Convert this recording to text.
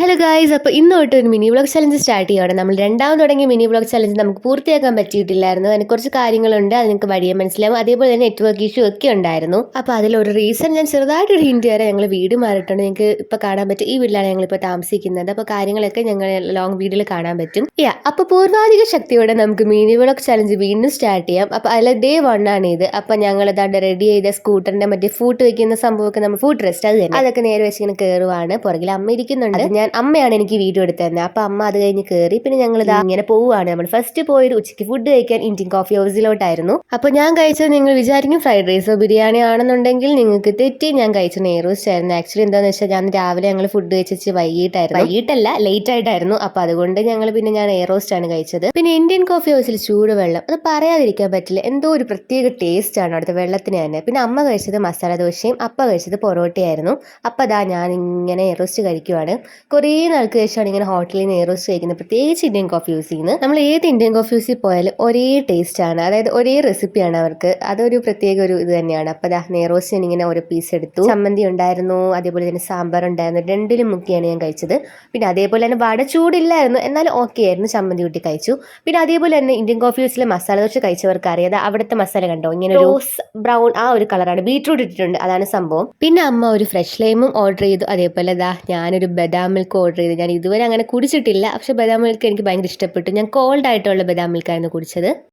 Hello guys അപ്പോൾ ഇന്ന് തൊട്ട് ഒരു മിനി വ്ളോഗ് ചലഞ്ച് സ്റ്റാർട്ട് ചെയ്യുകയാണ് നമ്മൾ രണ്ടാമത് തുടങ്ങിയ മിനി വ്ളോഗ് ചലഞ്ച് നമുക്ക് പൂർത്തിയാക്കാൻ പറ്റിയിട്ടില്ലായിരുന്നു. അതിന് കുറച്ച് കാര്യങ്ങളുണ്ട്. അത് നിങ്ങൾക്ക് വഴിയെ മനസ്സിലാവും. അതേപോലെ തന്നെ നെറ്റ്വർക്ക് ഇഷ്യൂ ഒക്കെ ഉണ്ടായിരുന്നു. അപ്പോൾ അതിലൊരു റീസൺ ഞാൻ ചെറുതായിട്ടൊരു ഹിൻഡ് വരെ ഞങ്ങൾ വീട് മാറിയിട്ടുണ്ട്. നിങ്ങൾക്ക് ഇപ്പോൾ കാണാൻ പറ്റും. ഈ വീട്ടിലാണ് ഞങ്ങളിപ്പോൾ താമസിക്കുന്നത്. അപ്പോൾ കാര്യങ്ങളൊക്കെ ഞങ്ങൾ ലോങ് വീഡിയോയിൽ കാണാൻ പറ്റും. യാ അപ്പോൾ പൂർവാധിക ശക്തിയോടെ നമുക്ക് മിനി വ്ളോഗ് ചലഞ്ച് വീണ്ടും സ്റ്റാർട്ട് ചെയ്യാം. അപ്പോൾ അതിൽ ഡേ വൺ ആണ് ഇത്. അപ്പോൾ ഞങ്ങൾ ഇതാണ്ട് റെഡി ചെയ്ത സ്കൂട്ടറിന്റെ മറ്റേ ഫുഡ് വെക്കുന്ന സംഭവമൊക്കെ നമ്മൾ ഫുഡ് റെസ്റ്റ് അത് തന്നെ. അതൊക്കെ നേരെ വെച്ചിങ്ങനെ കയറുവാണ് പുറകിൽ അമ്മ ഇരിക്കുന്നുണ്ട്. ഞാൻ അമ്മയാണ് എനിക്ക് വീഡിയോ എടുത്തു തന്നെ അപ്പൊ അമ്മ അത് കഴിഞ്ഞ് കയറി പിന്നെ ഞങ്ങൾ ഇതാ ഇങ്ങനെ പോവുകയാണ് നമ്മൾ ഫസ്റ്റ് പോയത് ഉച്ചയ്ക്ക് ഫുഡ് കഴിക്കാൻ ഇന്ത്യൻ കോഫി ഹൗസിലോട്ടായിരുന്നു അപ്പൊ ഞാൻ കഴിച്ചത് നിങ്ങൾ വിചാരിക്കും ഫ്രൈഡ് റൈസോ ബിരിയാണി ആണെന്നുണ്ടെങ്കിൽ നിങ്ങൾക്ക് തെറ്റി. ഞാൻ കഴിച്ച നെയ്റോസ്റ്റ് ആയിരുന്നു. ആക്ച്വലി എന്താന്ന് വെച്ചാൽ ഞാൻ രാവിലെ ഞങ്ങൾ ഫുഡ് കഴിച്ചിട്ട് വൈകിട്ടായിരുന്നു. വൈകിട്ടല്ല ലേറ്റ് ആയിട്ടായിരുന്നു. അപ്പൊ അതുകൊണ്ട് ഞങ്ങൾ പിന്നെ ഞാൻ നെയ്റോസ്റ്റ് ആണ് കഴിച്ചത്. പിന്നെ ഇന്ത്യൻ കോഫി ഹൗസിൽ ചൂട് വെള്ളം അത് പറയാതിരിക്കാൻ പറ്റില്ല. എന്തോ ഒരു പ്രത്യേക ടേസ്റ്റ് ആണ് അവിടുത്തെ വെള്ളത്തിന് തന്നെ. പിന്നെ അമ്മ കഴിച്ചത് മസാല ദോശയും അപ്പ കഴിച്ചത് പൊറോട്ടയായിരുന്നു. അപ്പൊ അതാ ഞാൻ ഇങ്ങനെ നെയ്റോസ്റ്റ് കഴിക്കുവാണ്. കുറേ നാൾക്ക് ശേഷമാണ് ഇങ്ങനെ ഹോട്ടലിൽ നിന്ന് നെയ്റോസ്റ്റ് കഴിക്കുന്നത്. പ്രത്യേകിച്ച് ഇന്ത്യൻ കോഫി യൂസ് ചെയ്യുന്നത് നമ്മൾ ഏത് ഇന്ത്യൻ കോഫി യൂസിൽ പോയാലും ഒരേ ടേസ്റ്റ് ആണ്. അതായത് ഒരേ റെസിപ്പിയാണ് അവർക്ക്. അതൊരു പ്രത്യേക ഒരു ഇത് തന്നെയാണ്. അപ്പൊ ദാ നെയ്റോസ്റ്റ് ഞാൻ ഇങ്ങനെ ഓരോ പീസ് എടുത്തു. ചമ്മന്തി ഉണ്ടായിരുന്നു അതേപോലെ തന്നെ സാമ്പാർ ഉണ്ടായിരുന്നു. രണ്ടിലും മുക്കിയാണ് ഞാൻ കഴിച്ചത്. പിന്നെ അതേപോലെ തന്നെ വട ചൂടില്ലായിരുന്നു. എന്നാലും ഓക്കെ ആയിരുന്നു. ചമ്മന്തി കൂട്ടി കഴിച്ചു. പിന്നെ അതേപോലെ തന്നെ ഇന്ത്യൻ കോഫി യൂസിലെ മസാല ദോശ കഴിച്ചവർക്ക് അറിയാതെ അവിടുത്തെ മസാല കണ്ടോ? ഇങ്ങനെ റോസ് ബ്രൗൺ ആ ഒരു കളറാണ് ബീറ്റ്റൂട്ട് ഇട്ടിട്ടുണ്ട്. അതാണ് സംഭവം. പിന്നെ അമ്മ ഒരു ഫ്രഷ് ലൈമും ഓർഡർ ചെയ്തു. അതേപോലെ ദാ ഞാനൊരു ബദാം മിൽക്ക് ഓർഡർ ചെയ്ത് ഞാൻ ഇതുവരെ അങ്ങനെ കുടിച്ചിട്ടില്ല. പക്ഷേ ബദാം മിൽക്ക് എനിക്ക് ഭയങ്കര ഇഷ്ടപ്പെട്ടു. ഞാൻ കോൾഡ് ആയിട്ടുള്ള ബദാം മിൽക്കായിരുന്നു കുടിച്ചത്.